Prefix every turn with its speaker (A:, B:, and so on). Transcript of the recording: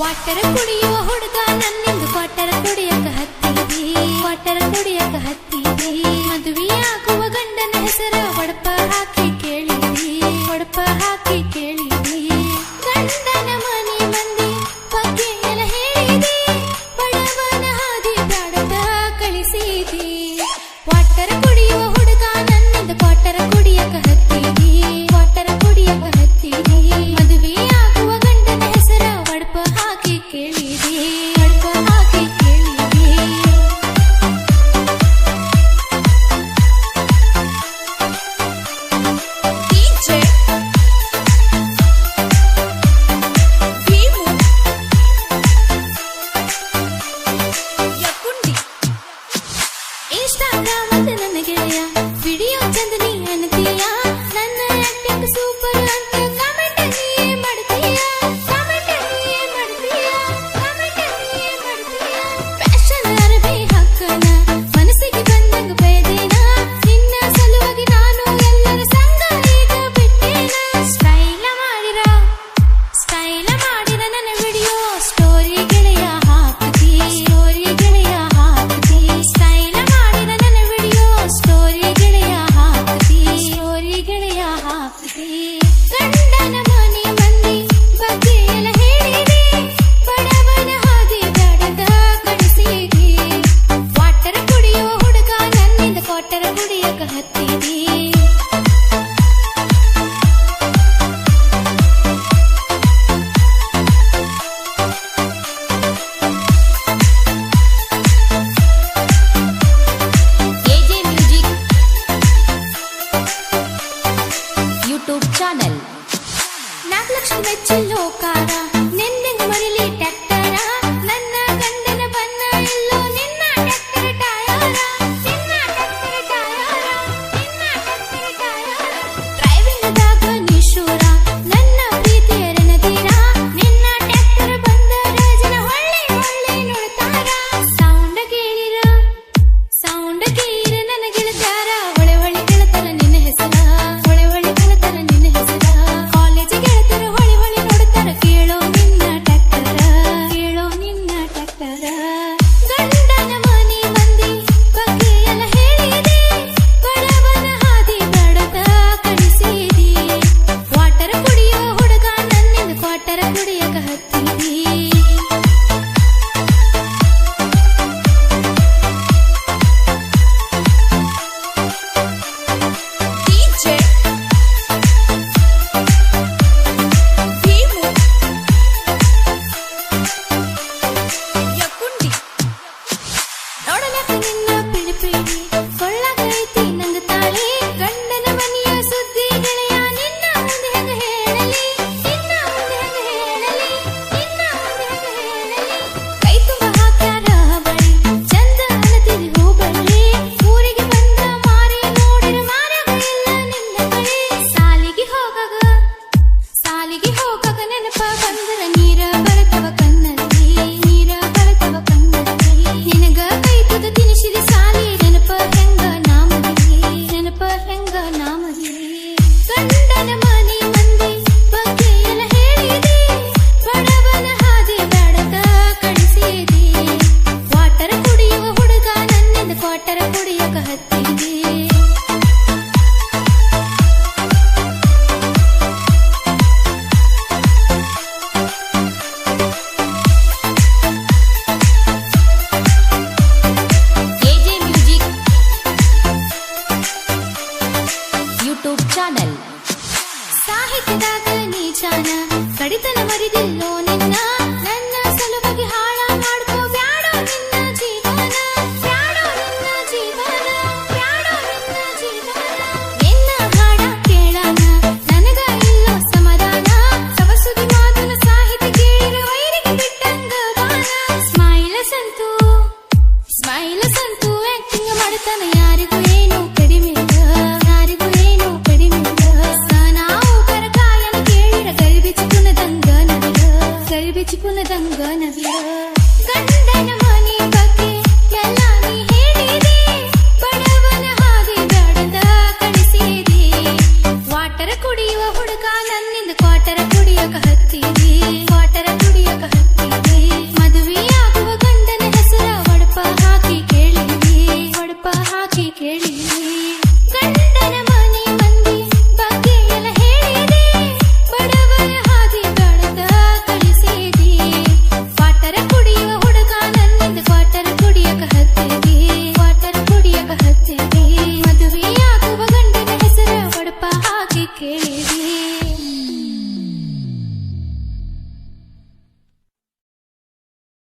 A: water ಕುಡಿಯುವ ಹುಡುಗ ನನ್ನಿಂದು water ಕುಡಿಯಕ ಹತ್ತಿದಿ water ಕುಡಿಯಕ ಹತ್ತಿದಿ ಮದುವೆಯಾಗುವ ಗಂಡನ ಹೆಸರು ಒಡಪ ಹಾಕಿ